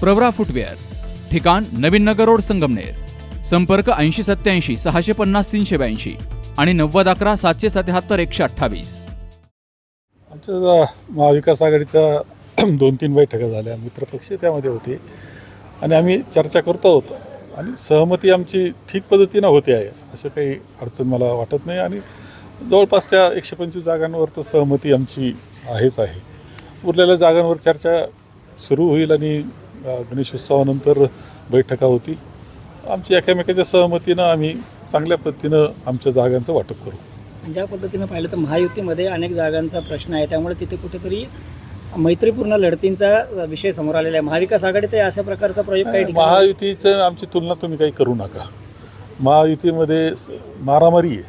Pravara footwear ठिकाण नवीन नगर road Sangamner संपर्क ऐंशी सत्याऐंशी सहाशे पन्नास तीनशे ब्याऐंशी आणि नव्वद अकरा सातशे सत्याहत्तर एकशे अठ्ठावीस. आमच्या महाविकास आघाडीच्या दोन तीन बैठका झाल्या. मित्रपक्ष त्यामध्ये होते. आणि आम्ही चर्चा करतो होतो आणि सहमती आमची ठीक पद्धतीनं होते आहे असं काही अडचण मला वाटत नाही. आणि जवळपास त्या एकशे पंचवीस जागांवर तर सहमती आमची आहेच आहे. उरलेल्या जागांवर चर्चा सुरू होईल आणि गणेशोत्सवानंतर बैठका होतील आमची एकमेकाच्या सहमतीनं आम्ही चांगल्या पद्धतीनं आमच्या जागांचं वाटप करू. ज्या पद्धतीनं पाहिलं तर महायुतीमध्ये अनेक जागांचा प्रश्न आहे. त्यामुळे तिथे कुठेतरी मैत्रीपूर्ण लढतींचा विषय समोर आलेला आहे. महाविकास आघाडीत अशा प्रकारचा प्रयोग काही महायुतीचं आमची तुलना तुम्ही काही करू नका. महायुतीमध्ये स- मारामारी आहे.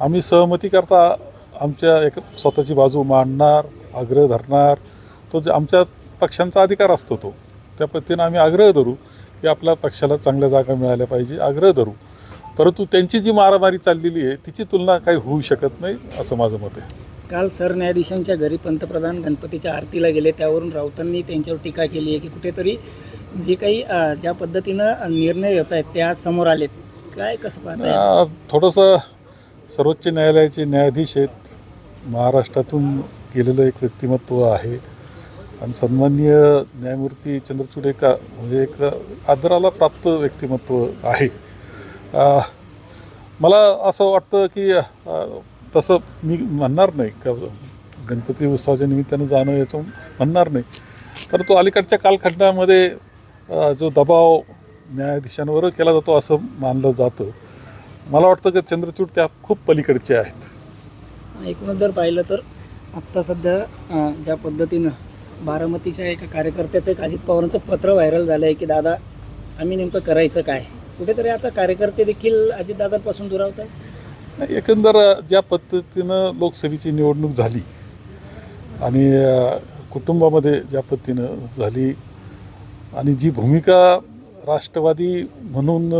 आम्ही सहमती करता आमच्या एक स्वतःची बाजू मांडणार आग्रह धरणार. तो जे आमच्या पक्षांचा अधिकार असतो तो. त्या पद्धतीनं आम्ही आग्रह धरू की आपल्या पक्षाला चांगल्या जागा मिळाल्या पाहिजे आग्रह धरू. परंतु त्यांची जी मारामारी चाललेली आहे तिची तुलना काही होऊ शकत नाही असं माझं मत आहे. काल सरन्यायाधीशांच्या घरी पंतप्रधान गणपतीच्या आरतीला गेले त्यावरून राऊतांनी त्यांच्यावर टीका केली आहे की कुठेतरी जे काही ज्या पद्धतीनं निर्णय होत आहेत ते आज समोर आलेत. काय कसं पाहताय? आ, थोडंसं सर्वोच्च न्यायालयाचे न्यायाधीश आहेत. महाराष्ट्रातून गेलेलं एक व्यक्तिमत्व आहे. आणि सन्माननीय न्यायमूर्ती चंद्रचूड एक म्हणजे एक आदराला प्राप्त व्यक्तिमत्व आहे. मला असं वाटतं की तसं मी म्हणणार नाही. का गणपती उत्सवाच्या निमित्तानं जाणं याचं म्हणणार नाही. परंतु अलीकडच्या कालखंडामध्ये जो दबाव न्यायाधीशांवर केला जातो असं मानलं जातं. मला वाटतं की चंद्रचूड त्या खूप पलीकडचे आहेत. एकूणच जर पाहिलं तर आत्ता सध्या ज्या पद्धतीनं बारामतीच्या एका कार्यकर्त्याचं एक अजित पवारांचं पत्र व्हायरल झालं आहे की दादा आम्ही नेमकं करायचं काय? कुठेतरी आता कार्यकर्ते देखील अजितदादांपासून दुरावत आहेत. नाही, एकंदर ज्या पद्धतीनं लोकसभेची निवडणूक झाली आणि कुटुंबामध्ये ज्या पद्धतीनं झाली आणि जी भूमिका राष्ट्रवादी म्हणून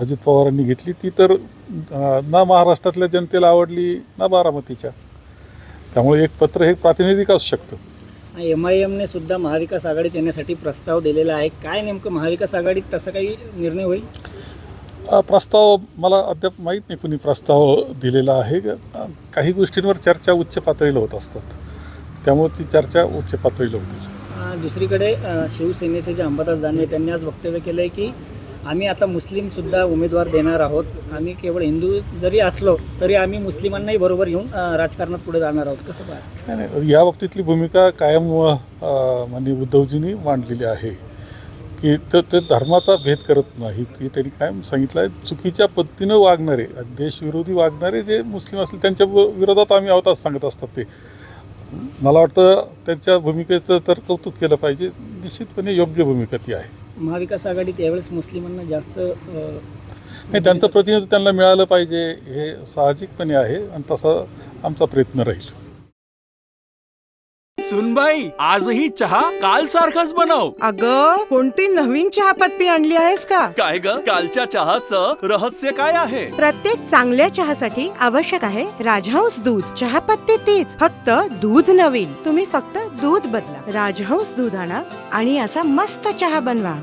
अजित पवारांनी घेतली ती तर ना महाराष्ट्रातल्या जनतेला आवडली ना बारामतीच्या. त्यामुळे एक पत्र हे प्रातिनिधिक असू शकतं एम आय एमने सुद्धा महाविकास आघाडीत येण्यासाठी प्रस्ताव दिलेला आहे. काय नेमकं महाविकास आघाडीत तसा काही निर्णय होईल? प्रस्ताव मला अद्याप माहीत नाही कुणी प्रस्ताव दिलेला आहे. काही गोष्टींवर चर्चा उच्च पातळीला होत असतात. त्यामुळे ती चर्चा उच्च पातळीला होती. दुसरीकडे शिवसेनेचे जे अंबादास दानवे त्यांनी आज वक्तव्य केलं आहे की आम्ही आता मुस्लिमसुद्धा उमेदवार देणार आहोत. आम्ही केवळ हिंदू जरी असलो तरी आम्ही मुस्लिमांनाही बरोबर घेऊन राजकारणात पुढे जाणार आहोत. कसं काय नाही या बाबतीतली भूमिका कायम माननीय उद्धवजींनी मांडलेली आहे. की तर ते धर्माचा भेद करत नाही की त्यांनी कायम सांगितलं आहे चुकीच्या पद्धतीनं वागणारे देशविरोधी वागणारे जे मुस्लिम असले त्यांच्या विरोधात आम्ही आहोत असं सांगत असतात ते. मला वाटतं त्यांच्या भूमिकेचं तर कौतुक केलं पाहिजे. निश्चितपणे योग्य भूमिका ती आहे. महाविकास आघाडीत यावेळेस मुस्लिमांना जास्त अ, नाही त्यांचं प्रतिनिधित्व त्यांना मिळालं पाहिजे हे साहजिकपणे आहे आणि तसा आमचा प्रयत्न राहील. सुनबाई आजही चहा काल सारखाच बनव. अग कोणती नवीन चहापत्ती आणली आहेस का? काय ग? कालच्या चहाचं रहस्य काय आहे? प्रत्येक चांगल्या चहासाठी आवश्यक आहे राजहंस दूध. चहापत्ती तीच फक्त दूध नवीन. तुम्ही फक्त दूध बदला. राजहंस दूध आणा आणि असा मस्त चहा बनवा.